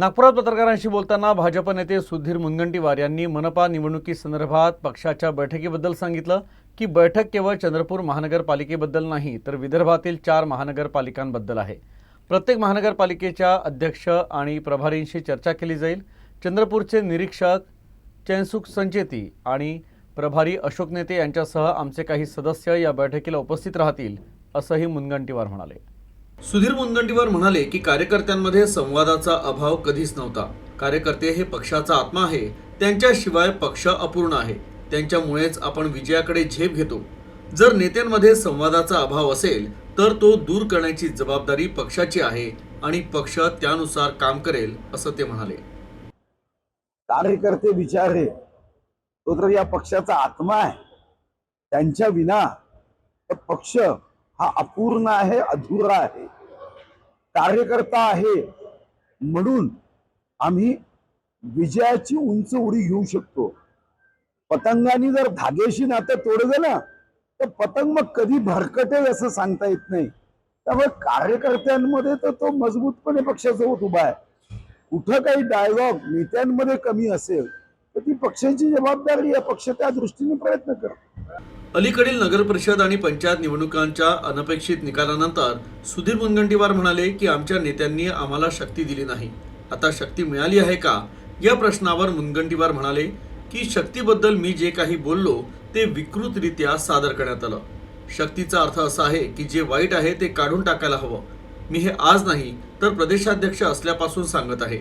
नागपुरात पत्रकारांशी बोलताना भाजप नेते सुधीर मुनगंटीवार यांनी मनपा निवडणुकीसंदर्भात पक्षाच्या बैठकीबद्दल सांगितलं की बैठक केवळ चंद्रपूर महानगरपालिकेबद्दल नाही तर विदर्भातील चार महानगरपालिकांबद्दल आहे. प्रत्येक महानगरपालिकेच्या अध्यक्ष आणि प्रभारींशी चर्चा केली जाईल. चंद्रपूरचे निरीक्षक चैनसुख संचेती आणि प्रभारी अशोक नेते यांच्यासह आमचे काही सदस्य या बैठकीला उपस्थित राहतील असंही मुनगंटीवार म्हणाले. सुधीर मुनगंटीवार म्हणाले की कार्यकर्त्यांमध्ये संवादाचा अभाव कधीच नव्हता. कार्यकर्ते हे पक्षाचा आत्मा आहे त्यांच्याशिवाय पक्ष अपूर्ण आहे. त्यांच्यामुळेच आपण विजयाकडे झेप घेतो. जर नेत्यांमध्ये संवादाचा अभाव असेल तर तो दूर करण्याची जबाबदारी पक्षाची आहे आणि पक्ष त्यानुसार काम करेल असं ते म्हणाले. कार्यकर्ते विचारे तो तर या पक्षाचा आत्मा आहे. त्यांच्या विना पक्ष हा अपूर्ण आहे अधुरा आहे. कार्यकर्ता आहे. म्हणून आम्ही विजयाची उंच उडी घेऊ शकतो. पतंगाने जर धागेशी नातं तोडलं ना तर पतंग मग कधी भरकटेल असं सांगता येत नाही. त्यामुळे कार्यकर्त्यांमध्ये तर तो मजबूतपणे पक्षासोबत उभा आहे. कुठं काही डायलॉग नेत्यांमध्ये कमी असेल तर ती पक्षाची जबाबदारी आहे पक्ष त्या दृष्टीने प्रयत्न करतो अलीकडील नगरपरिषद आणि पंचायत निवडणुकांच्या अनपेक्षित निकालानंतर सुधीर मुनगंटीवार म्हणाले की आमच्या नेत्यांनी आम्हाला शक्ती दिली नाही. आता शक्ती मिळाली आहे का? या प्रश्नावर मुनगंटीवार म्हणाले की शक्तीबद्दल मी जे काही बोललो ते विकृतरित्या सादर करण्यात आलं. शक्तीचा अर्थ असा आहे की जे वाईट आहे ते काढून टाकायला हवं. मी हे आज नाही तर प्रदेशाध्यक्ष असल्यापासून सांगत आहे.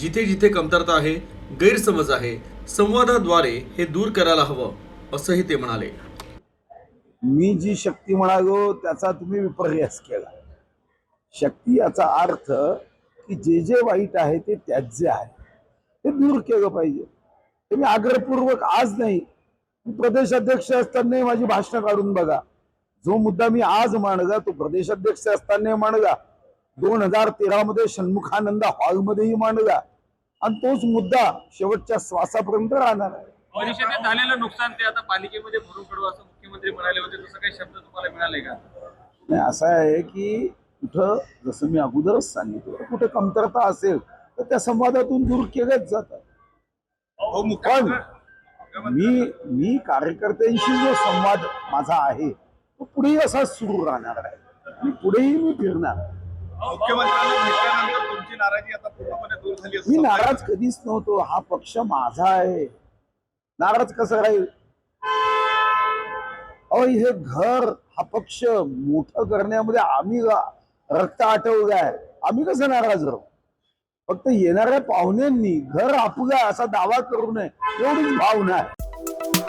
जिथे जिथे कमतरता आहे गैरसमज आहे संवादाद्वारे हे दूर करायला हवं असंही ते म्हणाले. मी जी शक्ती म्हणालो त्याचा तुम्ही विपर्यास केला. शक्ती याचा अर्थ की जे जे वाईट आहे ते त्याज्य आहे. ते दूर केलं पाहिजे. ते मी आग्रहपूर्वक आज नाही मी प्रदेशाध्यक्ष असतानाही माझी भाषणं काढून बघा. जो मुद्दा मी आज मांडला तो प्रदेशाध्यक्ष असतानाही मांडला. दोन हजार तेरामध्ये षण्मुखानंद हॉलमध्येही मांडला. आणि तोच मुद्दा शेवटच्या श्वासापर्यंत राहणार आहे. परिषदेत झालेलं नुकसान ते आता पालिकेमध्ये भरून काढू असं मुख्यमंत्री म्हणाले होते तसं काही शब्द तुम्हाला मिळाले का? नाही असं आहे की कुठं जसं मी अगोदरच सांगितलं कुठे कमतरता असेल तर त्या संवादातून दूर केल्याच जातात. पण मी मी कार्यकर्त्यांशी जो संवाद माझा आहे तो पुढेही असाच सुरू राहणार आहे. आणि पुढेही मी फिरणार. मुख्यमंत्र्यांना भेटल्यानंतर तुमची नाराजी आता पूर्णपणे दूर झाली असं मी. नाराज कधीच नव्हतो हा पक्ष माझा आहे. नाराज कसं राहील? अहो हे घर हा पक्ष मोठ करण्यामध्ये आम्ही रक्त आटवलं आम्ही कसं नाराज राहू? फक्त येणाऱ्या पाहुण्यांनी घर आपलं असा दावा करू नये एवढीच भावना आहे.